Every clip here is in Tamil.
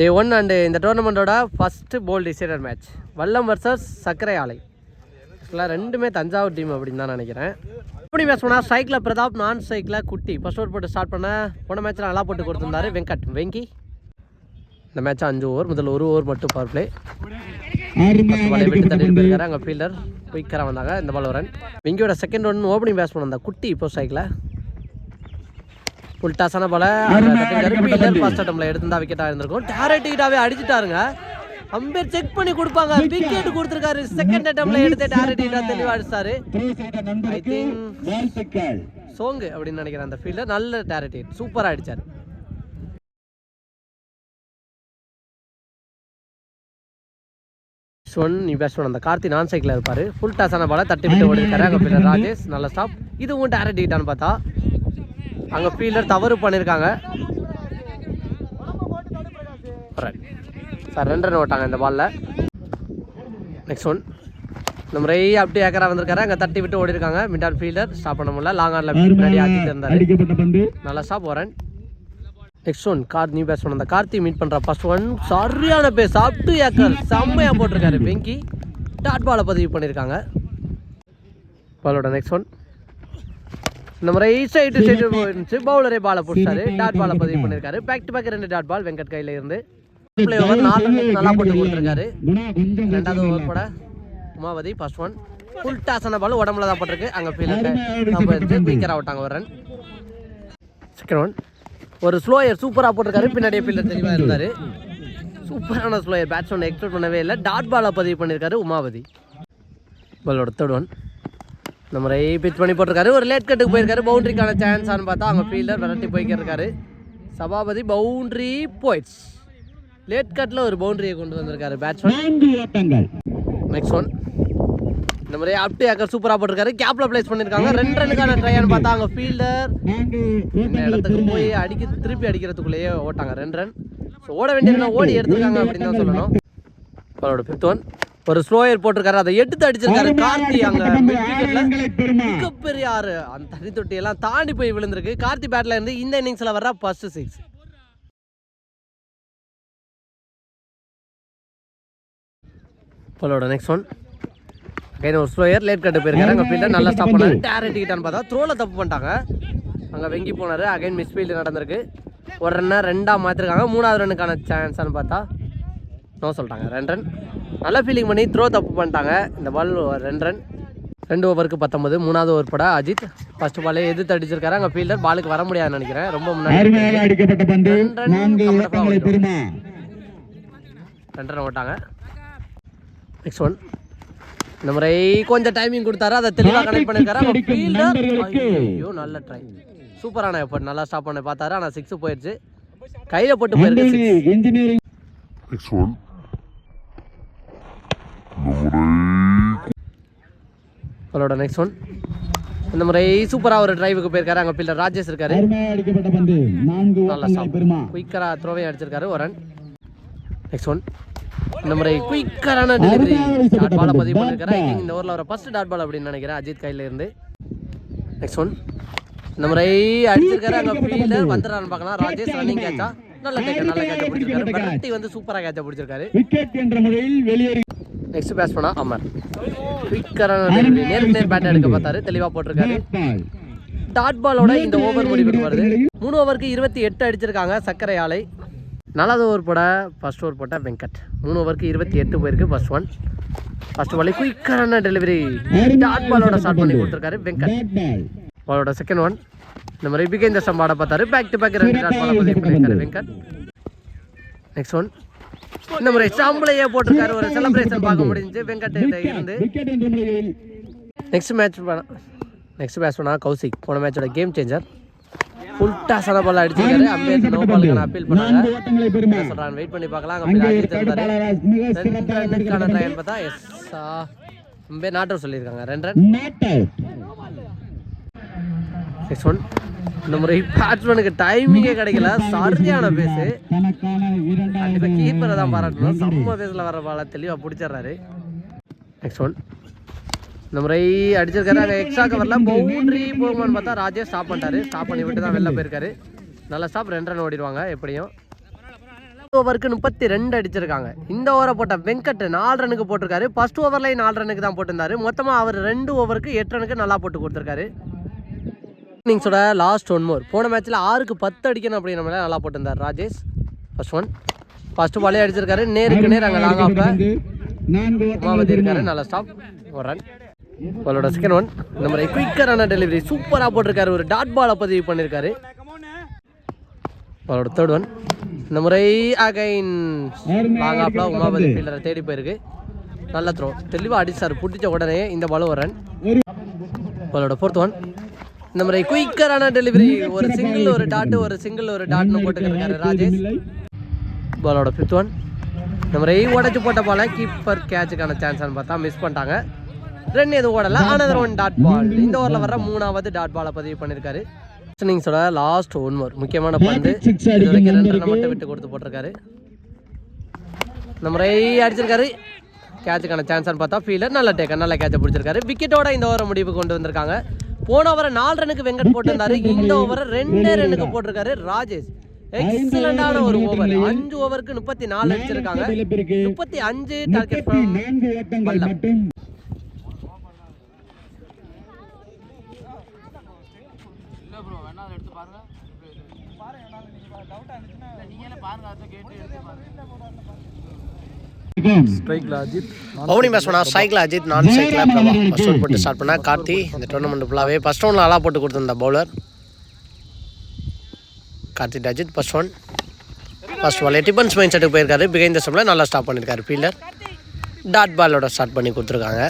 டே ஒன் அண்டு இந்த டோர்னமெண்ட்டோட first ball decider match Vallam versus சர்க்கரை ஆலை. ஆக்சுவலாக ரெண்டுமே தஞ்சாவூர் டீம் அப்படின்னு தான் நினைக்கிறேன். எப்படி மேட்ச் பண்ணால் ஸ்ட்ரைக்கில் பிரதாப் நான் ஸ்ட்ரைக்கில் குட்டி. ஃபர்ஸ்ட் ஓவர் போட்டு ஸ்டார்ட் பண்ண போன மேட்ச்சில் நல்லா போட்டு கொடுத்துருந்தாரு வெங்கட். வெங்கி. இந்த மேட்ச் அஞ்சு ஓவர் முதல்ல ஒரு ஓவர் மட்டும் பவர் பிளே பாலை விட்டு தள்ளிட்டு போயிருக்காரு. அங்கே ஃபீல்டர் குயிக்கராக வந்தாங்க. இந்த பால் ரன் வெங்கியோட செகண்ட் ஒன் ஓப்பனிங் பேட்ஸ்மேன் வந்தா குட்டி இப்போ ஸ்ட்ரைக்கில் ஃபுல் டாஸான பால ஃபீல்டர் ஃபர்ஸ்ட் அட்டம்ல எடுத்திருந்தா விக்கெட்டாக இருந்திருக்கும். டேரக்ட் டிக்கெட்டாகவே அடிச்சிட்டாருங்க. அம்பேர் செக் பண்ணி கொடுப்பாங்க. விக்கெட் கொடுத்துருக்காரு. செகண்ட் அட்டம்ல எடுத்து டேரக்ட் டிக்கெட்டாக தெளிவாக அடிச்சாரு. ஐ திங்க் சோங்கு அப்படின்னு நினைக்கிறேன் அந்த ஃபீல்டர் நல்ல டேரக்ட் சூப்பராக அடிச்சார். ஒன் பேட்ஸ்மேன் அந்த கார்த்தி நான் சைக்கிள் இருப்பார். ஃபுல் டாஸான பால தட்டி விட்டு ஓடி இருக்காரு அங்கே ராஜேஷ் நல்ல ஸ்டாப் இதுவும் டேரக்ட் ஹிட்டான்னு பார்த்தா அங்கே ஃபீல்டர் தவறு பண்ணியிருக்காங்க சார் ரெண்டு ரன் ஓட்டாங்க இந்த பாலில் நெக்ஸ்ட் ஒன் இந்த முறை அப்படியே ஏக்கரா வந்திருக்காரு. அங்கே தட்டி விட்டு ஓடி இருக்காங்க மிட் ஆன் ஃபீல்டர் ஸ்டாப் பண்ண முடியல. லாங் ஆனில் முன்னாடி ஆத்திட்டு இருந்தாரு. நல்லா ஸ்டாப் வரேன் நெக்ஸ்ட் ஒன் கார் நீ பேட்ஸ்மேன் அந்த கார்த்தி மீட் பண்ணுற ஃபர்ஸ்ட் ஒன் சரியான பேஸ் அப் டு ஏக்கர் செம்மையாக போட்டிருக்காரு வெங்கி டாட் பாலை பதிவு பண்ணியிருக்காங்க பாலோட நெக்ஸ்ட் ஒன் இந்த முறை சைடு சைடு போயிருந்துச்சு பவுலரே பாலை பிடிச்சாரு டாட் பாலை பதிவு பண்ணியிருக்காரு பேக் டு பேக் ரெண்டு டாட் பால் வெங்கட் கையில் இருந்து. பிளே ஓவர் நாலு நல்லா போட்டு கொடுத்துருக்காரு. ரெண்டாவது ஓவர் போட உமாவதி ஃபர்ஸ்ட் ஒன் ஃபுல் டாஸான பால் உடம்புல தான் போட்டிருக்கு. அங்கே ஃபீல்டர் குயிக்கர் அவுட்டாங்க ஒரு ரன் செகண்ட் ஒன் ஒரு ஸ்லோயர் சூப்பராக போட்டிருக்காரு. பின்னாடியே ஃபீல்டர் தெளிவாக இருந்தார். சூப்பரான ஸ்லோயர் பேட்ஸ்மேன் எக்ஸ்பெக்ட் பண்ணவே இல்லை. டாட் பாலை பதிவு பண்ணியிருக்காரு உமாவதி பாலோட தேர்ட் ஒன் இந்த முறை பிச் பண்ணி போட்டிருக்காரு. ஒரு லேட் கட்டுக்கு போயிருக்காரு. பவுண்டரிக்கான சான்ஸான்னு பார்த்தா அவங்க ஃபீல்டர் விரட்டி போய்க்கிருக்காரு. சபாபதி பவுண்டரி போயிட்ஸ் லேட் கட்டில் ஒரு பவுண்டரியை கொண்டு வந்திருக்காரு பேட்ஸ்மேன் நெக்ஸ்ட் ஒன் இந்த மாதிரி அப் டு ஏக்கர் சூப்பராக போட்டிருக்காரு. கேப்ல பிளேஸ் பண்ணியிருக்காங்க ரெண்டு ரனுக்கான ட்ரையான்னு பார்த்தா அங்கே ஃபீல்டர் இந்த இடத்துக்கு போய் அடிக்க திருப்பி அடிக்கிறதுக்குள்ளேயே ஓட்டாங்க. ரெண்டு ரன். ஸோ ஓட வேண்டியதுனா ஓடி எடுத்துருக்காங்க அப்படின்னு தான் சொல்லணும். அவரோட ஃபிஃப்த் ஒன் ஒரு ஸ்லோயர் போட்டிருக்காரு அதை எடுத்து அடிச்சிருக்காரு. கார்த்தி அங்க மிகப்பெரிய ஆறு. அந்த தனி தொட்டி எல்லாம் தாண்டி போய் விழுந்திருக்கு. கார்த்தி பேட்ல இருந்து இந்த இன்னிங்ஸ்ல வர்ற ஃபர்ஸ்ட் சிக்ஸ் போலோட நெக்ஸ்ட் ஒன் அகைன் ஒரு ஸ்லோயர் லேட் கட்டு போயிருக்காரு. அங்கே ஃபீல்டர் நல்லா ஸ்டாப் பண்ணாரு. டேரக்ட் பார்த்தா த்ரோவில் தப்பு பண்ணிட்டாங்க. அங்கே வெங்கி போனார். அகைன் மிஸ் ஃபீல்டு நடந்திருக்கு. ஒரு ரன்னை ரெண்டாக மாற்றிருக்காங்க மூணாவது ரன்னுக்கான சான்ஸான்னு பார்த்தா நோ சொல்லிட்டாங்க. ரெண்டு ரன் நல்லா ஃபீலிங் பண்ணி த்ரோ தப்பு பண்ணிட்டாங்க. இந்த பால் ரெண்டு ரன் ரெண்டு ஓவருக்கு பத்தொன்பது மூணாவது ஓவர் பட அஜித். ஃபர்ஸ்ட் பாலே எதிர்த்து அடிச்சிருக்காரு. அங்கே ஃபீல்டர் பாலுக்கு வர முடியாதுன்னு நினைக்கிறேன். ரொம்ப முன்னாடி அடிக்கப்பட்ட பந்து. ரெண்டு ரன் ஓட்டாங்க. நெக்ஸ்ட் ஒன் இந்த முறை கொஞ்சம் டைமிங் கொடுத்தாரு. அதை தெளிவாக கனெக்ட் பண்ணிருக்காரு. ஐயோ நல்ல ட்ரை சூப்பரான எஃபர்ட் நல்லா ஸ்டாப் பண்ண பார்த்தாரு. ஆனால் சிக்ஸ் போயிடுச்சு கையில் போட்டு போயிருக்கு அவரோட நெக்ஸ்ட் ஒன் இந்த முறை சூப்பராக ஒரு டிரைவுக்கு போயிருக்காரு. அங்கே ஃபீல்டர் ராஜேஷ் இருக்காரு. நல்லா குயிக்கராக த்ரோவையும் அடிச்சிருக்காரு ஒரு ரன் நெக்ஸ்ட் ஒன் இந்த முறை குயிக்கரான டெலிவரி டாட் பாலை பதிவு திங்க் இந்த ஓவரில் வர ஃபர்ஸ்ட் டாட் பால் அப்படின்னு நினைக்கிறேன். அஜித் கையில இருந்து. நெக்ஸ்ட் ஒன் இந்த முறை அடிச்சிருக்காரு. அங்கே ஃபீல்டர் வந்துடுறான்னு பார்க்கலாம். ராஜேஷ் ரன்னிங் கேட்சா நல்ல கேட்ச் நல்ல கேட்ச பிடிச்சிருக்காரு. பெரட்டி வந்து சூப்பராக கேட்ச பிடிச்சிருக்காரு. விக்கெட் என்ற முறையில் வெளியேறி நெக்ஸ்ட் பேட்ஸ் பண்ணா அமர் குயிக்கரான டெலிவரி நேருக்கு நேர் பேட் எடுக்க பார்த்தாரு. தெளிவாக போட்டிருக்காரு. டாட் பாலோட இந்த ஓவர் முடிவுக்கு வருது மூணு ஓவருக்கு இருபத்தி எட்டு அடிச்சிருக்காங்க சர்க்கரை ஆலை. நாலாவது ஓவர் போட ஃபர்ஸ்ட் ஓவர் போட்ட வெங்கட். மூணு ஓவருக்கு இருபத்தி எட்டு போயிருக்கு ஃபர்ஸ்ட் ஒன் ஃபர்ஸ்ட் பால் குயிக்கரான டெலிவரி டாட் பாலோட ஸ்டார்ட் பண்ணி கொடுத்துருக்காரு வெங்கட். பாலோட செகண்ட் ஒன் இந்த மாதிரி பிகேந்திர சம்பாட பார்த்தாரு. பேக் டு பேக் ரெண்டு டாட் பால பதிவு பண்ணியிருக்காரு வெங்கட். நெக்ஸ்ட் ஒன் இந்த முறை சாம்பளையே போட்டிருக்காரு. ஒரு செலிப்ரேஷன் பார்க்க முடிஞ்சு. வெங்கட் இருந்து. நெக்ஸ்ட் மேட்ச் நெக்ஸ்ட் மேட்ச் பண்ணா கௌசிக். போன மேட்சோட கேம் சேஞ்சர் ஃபுல் டாஸான பால் அடிச்சிருக்காரு. அம்பேர் நோ பாலுக்கான அப்பீல் பண்ணாங்க சொல்றாங்க வெயிட் பண்ணி பார்க்கலாம். அங்கே இருந்தாரு ரன்னுக்கான ட்ரையல் பார்த்தா எஸ் அம்பே நாட்டர் சொல்லியிருக்காங்க. ரெண்டு ரன் சிக்ஸ் ஒன் இந்த முறை பேட்ஸ்மேனுக்கு டைமிங்கே கிடைக்கல. சரியான பேஸு கண்டிப்பாக கீப்பரை தான் பாராட்டணும். செம்ம பேஸில் வர பால தெளிவாக பிடிச்சிடுறாரு. நெக்ஸ்ட் ஒன் இந்த முறை அடிச்சிருக்காரு. அங்கே எக்ஸ்ட்ரா கவரில் பவுண்டரி போகுமான்னு பார்த்தா ராஜேஷ் ஸ்டாப் பண்ணிட்டாரு. ஸ்டாப் பண்ணி விட்டு தான் வெளில போயிருக்காரு. நல்ல ஸ்டாப் ரெண்டு ரன் ஓடிடுவாங்க. எப்படியும். ஓவருக்கு முப்பத்தி ரெண்டு அடிச்சிருக்காங்க. இந்த ஓவரை போட்ட வெங்கட் நாலு ரனுக்கு போட்டிருக்காரு. ஃபர்ஸ்ட் ஓவர்லேயும் நாலு ரனுக்கு தான் போட்டிருந்தாரு. மொத்தமாக அவர் ரெண்டு ஓவருக்கு எட்டு ரனுக்கு நல்லா போட்டு கொடுத்துருக்காரு. இன்னிங்ஸோட லாஸ்ட் ஒன் மோர் போன மேட்ச்சில் ஆறுக்கு பத்து அடிக்கணும் அப்படிங்கிற மாதிரி நல்லா போட்டிருந்தார் ராஜேஷ். ஃபர்ஸ்ட் ஒன் ஃபர்ஸ்ட் பாலே அடிச்சிருக்காரு. நேருக்கு நேர் அங்கே லாங் ஆஃபில் உமாவதி இருக்காரு. நல்ல ஸ்டாப் ஒரு ரன் அவளோட செகண்ட் ஒன் இந்த மாதிரி குயிக்கரான டெலிவரி சூப்பராக போட்டிருக்காரு. ஒரு டாட் பாலை பதிவு பண்ணியிருக்காரு அவரோட தேர்ட் ஒன் இந்த முறை அகைன் லாங் ஆஃப்ல உமாபதி ஃபீல்டரை தேடி போயிருக்கு. நல்ல த்ரோ தெளிவாக அடிச்சார். பிடிச்ச உடனே இந்த பாலும் ஒரு ரன் ஒரு அவளோட ஃபோர்த் ஒன் இந்த மாதிரி குயிக்கரான டெலிவரி ஒரு சிங்கிள் ஒரு டாட் ஒரு சிங்கிள் ஒரு டாட்னு போட்டுக்கிருக்காரு ராஜேஷ். பாலோட ஃபிஃப்த் ஒன் இந்த மாதிரி உடச்சி போட்ட பாலை கீப்பர் கேட்சுக்கான சான்ஸ்னு பார்த்தா மிஸ் பண்ணிட்டாங்க. ரன் எதுவும் ஓடல. அனதர் ஒன் டாட் பால் இந்த ஓவரில் வர மூணாவது டாட் பாலை பதிவு பண்ணியிருக்காரு இன்னிங்ஸோட லாஸ்ட் ஒன் ஓவர் முக்கியமான பந்து. இது வரைக்கும் ரெண்டு. மட்டும் விட்டு கொடுத்து போட்டிருக்காரு. இந்த முறை அடிச்சிருக்காரு கேட்சுக்கான சான்ஸ்னு பார்த்தா ஃபீல்டர் நல்ல டேக்கர் நல்ல கேட்சை பிடிச்சிருக்காரு. விக்கெட்டோட இந்த ஓவரை முடிவு கொண்டு வந்திருக்காங்க. போன ஓவரை நாலு ரனுக்கு வெங்கட் போட்டிருந்தாரு. இந்த ஓவரை ரெண்டே ரன்னுக்கு போட்டிருக்காரு ராஜேஷ். எக்ஸலண்டான ஒரு ஓவர். அஞ்சு ஓவருக்கு முப்பத்தி நாலு அடிச்சிருக்காங்க. முப்பத்தி அஞ்சு டார்கெட் முப்பத்தி நான்கு மட்டும் பவுனிங் பேட்ஸ்மேனா சைக்கிள் அஜித் நான் சைக்கிள் பிரபா ஃபர்ஸ்ட் ஒன் போட்டு ஸ்டார்ட் பண்ணா கார்த்தி இந்த டோர்னமெண்ட் ஃபுல்லாகவே ஃபர்ஸ்ட் ஒன்ல நல்லா போட்டு கொடுத்துருந்த bowler Karthik Ajith first one first ball defence mind செட்டுக்கு போயிருக்காரு. பிகைன் த ஸ்டெப்பில் நல்லா ஸ்டாப் பண்ணியிருக்காரு ஃபீல்டர் டாட் பாலோட ஸ்டார்ட் பண்ணி கொடுத்துருக்காங்க.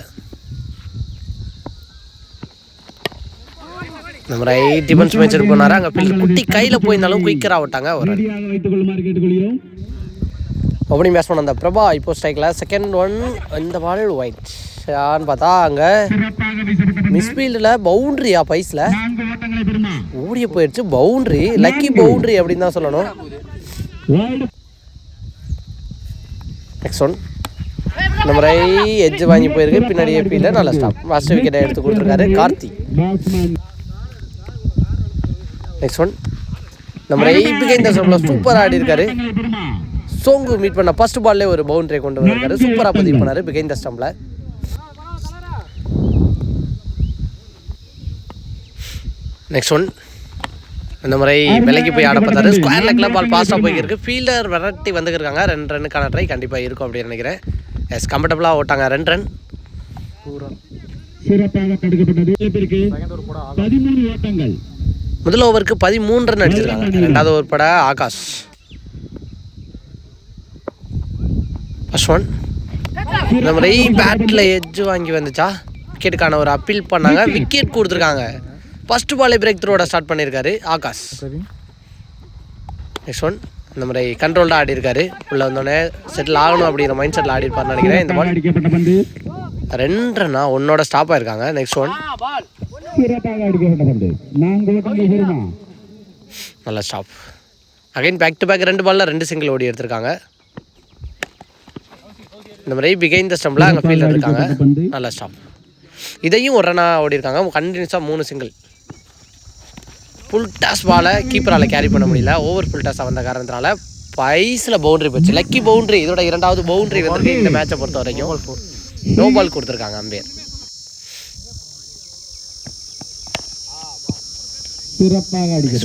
இந்த மாதிரி டிபன்ஸ் மைண்ட் செட் போனாரு அங்கே ஃபீல்டர் குட்டி கையில் போயிருந்தாலும் குயிக்கராக விட்டாங்க ஒரு ஓப்பனிங் பேட்ஸ்மேன் அந்த பிரபா இப்போ ஸ்ட்ரைக்கில் செகண்ட் ஒன் இந்த பால் ஒயிட் யான்னு பார்த்தா அங்கே மிஸ்ஃபீல்டில் பவுண்ட்ரியா பைஸில் ஓடிய போயிடுச்சு பவுண்ட்ரி லக்கி பவுண்ட்ரி அப்படின்னு தான் சொல்லணும். நெக்ஸ்ட் ஒன் இந்த முறை எஜ்ஜு வாங்கி போயிருக்கு. பின்னாடியே ஃபீல்டர் நல்ல ஸ்டாப் ஃபர்ஸ்ட் விக்கெட்டை எடுத்து கொடுத்துருக்காரு கார்த்தி. நெக்ஸ்ட் ஒன் நம்ம ரை பிகை இந்த சூப்பராக ஆடி இருக்காரு சோங்கு மீட் பண்ண ஃபர்ஸ்ட் பால்லே ஒரு பவுண்டரி கொண்டு வந்திருக்காரு. சூப்பராக பதிவு பண்ணாரு பிகைன் த ஸ்டம்பில் நெக்ஸ்ட் ஒன் இந்த முறை விலைக்கு போய் ஆட பார்த்தாரு. ஸ்கொயர் லெக்கில் பால் பாஸ்டாக போய்க்கிருக்கு ஃபீல்டர் விரட்டி வந்துருக்காங்க. ரெண்டு ரன்னுக்கான ட்ரை கண்டிப்பாக இருக்கும் அப்படின்னு நினைக்கிறேன். எஸ் கம்ஃபர்டபுளாக ஓட்டாங்க. ரெண்டு ரன் முதல் ஓவருக்கு பதிமூன்று ரன் அடிச்சிருக்காங்க. ரெண்டாவது ஓவர் பட ஆகாஷ். ஒன் இந்த முறை பேட்டில் எட்ஜ் வாங்கி வந்துச்சா? விக்கெட்டுக்கான ஒரு அப்பீல் பண்ணாங்க. விக்கெட் கொடுத்துருக்காங்க. ஃபர்ஸ்ட் பாலே பிரேக் த்ரோட ஸ்டார்ட் பண்ணியிருக்காரு ஆகாஷ். நெக்ஸ்ட் ஒன் இந்த முறை கண்ட்ரோல்டாக ஆடி இருக்காரு உள்ள வந்தோடனே செட்டில் ஆகணும் அப்படிங்கிற மைண்ட் செட்டில் ஆடி இருப்பார்னு நினைக்கிறேன். இந்த பால் அடிக்கப்பட்ட பந்து. ரெண்டு ரன்னா ஒன்னோட ஸ்டாப் ஆயிருக்காங்க. நெக்ஸ்ட் ஒன் நல்ல stop again back to back ரெண்டு பால்ல ரெண்டு சிங்கிள் ஓடி எடுத்திருக்காங்க. இந்த மாதிரி பிகைன் த ஸ்டம்பில் அங்கே ஃபீல்டர் இருக்காங்க. நல்ல ஸ்டாப் இதையும் ஒரு ரன்னா ஓடி இருக்காங்க கண்டினியூஸாக மூணு சிங்கிள் ஃபுல் டாஸ் பாலை கீப்பரால் கேரி பண்ண முடியல. ஓவர் ஃபுல் டாஸாக வந்த காரணத்தினால பைஸில் பவுண்டரி போச்சு. லக்கி பவுண்டரி இதோட இரண்டாவது பவுண்டரி வந்திருக்கு இந்த மேட்சை பொறுத்த வரைக்கும் நோ பால் கொடுத்துருக்காங்க அம்பேர்.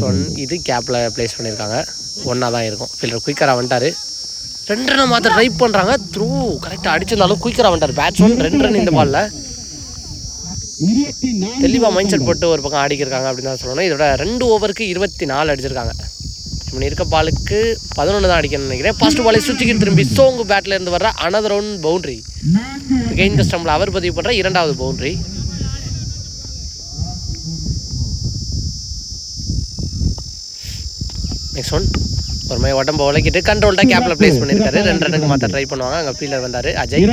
ஒன் இது கேப்பில் ப்ளேஸ் பண்ணியிருக்காங்க. ஒன்றா தான் இருக்கும். ஃபீல்டர் குயிக்கராக வந்துட்டாரு. ரெண்டு ரன் மாற்ற ட்ரை பண்ணுறாங்க த்ரூ கரெக்டாக அடிச்சிருந்தாலும் குயிக்கராக வந்துட்டார். பேட்ஸ் ரெண்டு ரன் இந்த பாலில் தெளிவாக மைண்ட் செட் போட்டு ஒரு பக்கம் ஆடிக்கிருக்காங்க அப்படின்னு தான் சொல்லணும். இதோட ரெண்டு ஓவருக்கு இருபத்தி நாலு அடிச்சிருக்காங்க. இப்படி இருக்க பாலுக்கு பதினொன்று தான் அடிக்கணும்னு நினைக்கிறேன். ஃபர்ஸ்ட் பாலை சுற்றிக்கிட்டு திரும்பி சோங்கு பேட்டில் இருந்து வர்ற another one boundary again the ஸ்டம்பில் அவர் பதிவு பண்ணுற இரண்டாவது பவுண்டரி நெக்ஸ்ட் ஒன் ஒரு மாதிரி உடம்பு உழைக்கிட்டு கண்ட்ரோல்டாக கேப்பில் ப்ளேஸ் பண்ணியிருக்காரு ரெண்டு ரன்னுக்கு மாற்ற ட்ரை பண்ணுவாங்க. அங்கே ஃபீல்டர் வந்தார் அஜய்.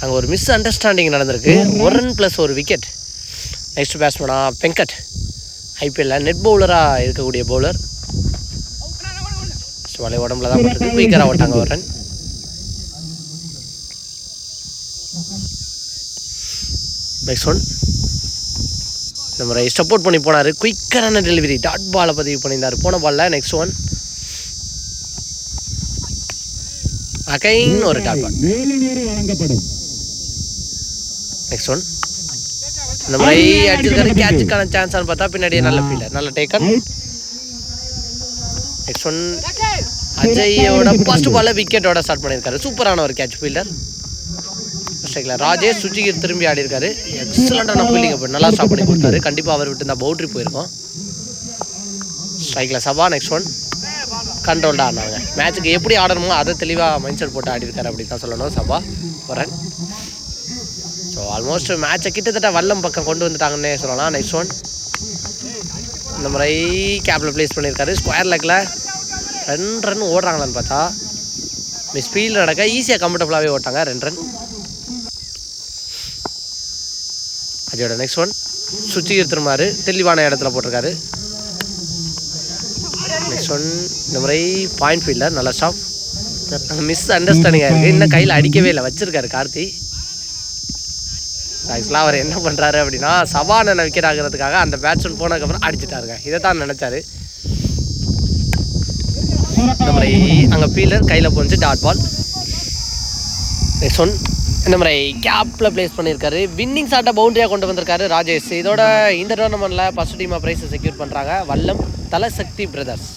அங்கே ஒரு மிஸ் அண்டர்ஸ்டாண்டிங் நடந்திருக்கு ஒரு ரன் ப்ளஸ் ஒரு விக்கெட் நெக்ஸ்ட் பேட்ஸ்மேனா வெங்கட் ஐபிஎல்ல நெட் பவுலராக இருக்கக்கூடிய பவுலர் வலை உடம்புல தான் போட்டுருக்கு குயிக்கராக ஓட்டாங்க ஒரு ரன் நெக்ஸ்ட் ஒன் முறை சப்போர்ட் பண்ணி போனார். குயிக்கரான டெலிவரி டாட் பாலை பதிவு பண்ணியிருந்தார். போன பாலில் நெக்ஸ்ட் ஒன் அகைன் ஒரு டாட் பால் நெக்ஸ்ட் ஒன் இந்த முறை அடிச்சிருக்காரு கேட்சுக்கான சான்ஸான்னு பார்த்தா பின்னாடியே நல்ல ஃபீல்டர் நல்ல டேக்கன் நெக்ஸ்ட் ஒன் அஜயோட ஃபர்ஸ்ட் பால்ல விக்கெட்டோட ஸ்டார்ட் பண்ணியிருக்காரு. சூப்பரான ஒரு கேட்ச் ஃபீல்டர் ஸ்ட்ரைக்கில் ராஜேஷ் சுஜிகிர் திரும்பி ஆடி இருக்காரு எக்ஸலண்டான ஃபீல்டிங் இப்போ நல்லா ஸ்டாப் பண்ணி கொடுத்தாரு. கண்டிப்பாக அவர் விட்டு இருந்தால் பவுட்ரி போயிருக்கும். ஸ்ட்ரைக்கில் சபா நெக்ஸ்ட் ஒன் கண்ட்ரோல்டாக ஆடினாங்க மேட்ச்சுக்கு எப்படி ஆடணுமோ அதை தெளிவாக மைண்ட் செட் போட்டு ஆடி இருக்காரு அப்படின்னு தான் சொல்லணும். சபா ஒரு ரன் ஸோ ஆல்மோஸ்ட் மேட்சை கிட்டத்தட்ட வல்லம் பக்கம் கொண்டு வந்துட்டாங்கன்னே சொல்லலாம். நெக்ஸ்ட் ஒன் இந்த முறை கேப்பில் ப்ளேஸ் பண்ணியிருக்காரு. ஸ்கொயர் லெக்கில் ரெண்டு ரன் ஓடுறாங்களான்னு பார்த்தா மிஸ் ஃபீல்டு நடக்க ஈஸியாக கம்ஃபர்டபுளாகவே ஓட்டாங்க. ரெண்டு ரன் அஜயோட நெக்ஸ்ட் ஒன் சுச்சிகர் திரும்பாரு தெளிவான இடத்துல போட்டிருக்காரு. நெக்ஸ்ட் ஒன் இந்த முறை பாயிண்ட் ஃபீல்டர் நல்ல ஸ்டாப் மிஸ் அண்டர்ஸ்டாண்டிங்காக இருக்குது இன்னும் கையில் அடிக்கவே இல்லை வச்சிருக்காரு கார்த்தி. ஆக்சுவலாக அவர் என்ன பண்ணுறாரு அப்படின்னா சவானை விக்கெட் ஆகிறதுக்காக அந்த பேட்ஸ்மேன் போனதுக்கப்புறம் அடிச்சிட்டாருங்க. இதை தான் நினச்சாரு. இந்த முறை அங்கே ஃபீல்டர் கையில் போச்சு டாட் பால் நெக்ஸ்ட் ஒன் இந்த மாதிரி கேப்பில் ப்ளேஸ் பண்ணியிருக்காரு. வின்னிங் ஷாட்டை பவுண்டரியாக கொண்டு வந்திருக்காரு ராஜேஷ். இதோட இந்த டோர்னமெண்ட்டில் ஃபஸ்ட் டீமாக ப்ரைஸை செக்யூர் பண்ணுறாங்க வல்லம் தலசக்தி பிரதர்ஸ்